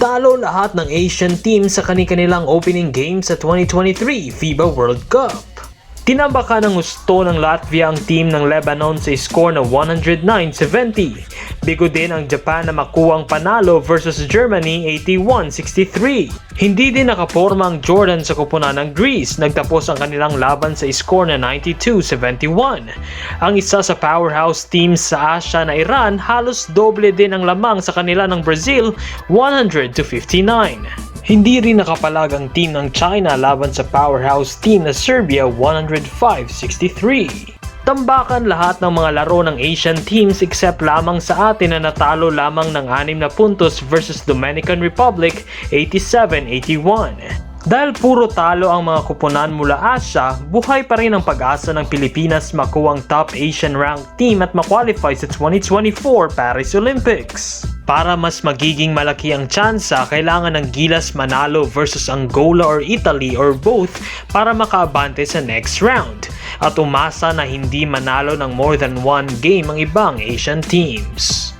Talo lahat ng Asian team sa kani-kanilang opening game sa 2023 FIBA World Cup. Tinambakan ng gusto ng Latvia ang team ng Lebanon sa score na 109-70. Bigo din ang Japan na makuwang panalo versus Germany 81-63. Hindi din nakaporma ang Jordan sa kupunan ng Greece. Nagtapos ang kanilang laban sa score na 92-71. Ang isa sa powerhouse teams sa Asia na Iran halos doble din ang lamang sa kanila ng Brazil 100-59. Hindi rin nakapalag ang team ng China laban sa powerhouse team na Serbia 105-63. Tambakan lahat ng mga laro ng Asian teams except lamang sa atin na natalo lamang ng 6 na puntos versus Dominican Republic 87-81. Dahil puro talo ang mga kupunan mula Asia, buhay pa rin ang pag-asa ng Pilipinas makuwang top Asian ranked team at makwalify sa 2024 Paris Olympics. Para mas magiging malaki ang tsansa, kailangan ng Gilas manalo versus Angola or Italy or both para makaabante sa next round. At umasa na hindi manalo ng more than one game ang ibang Asian teams.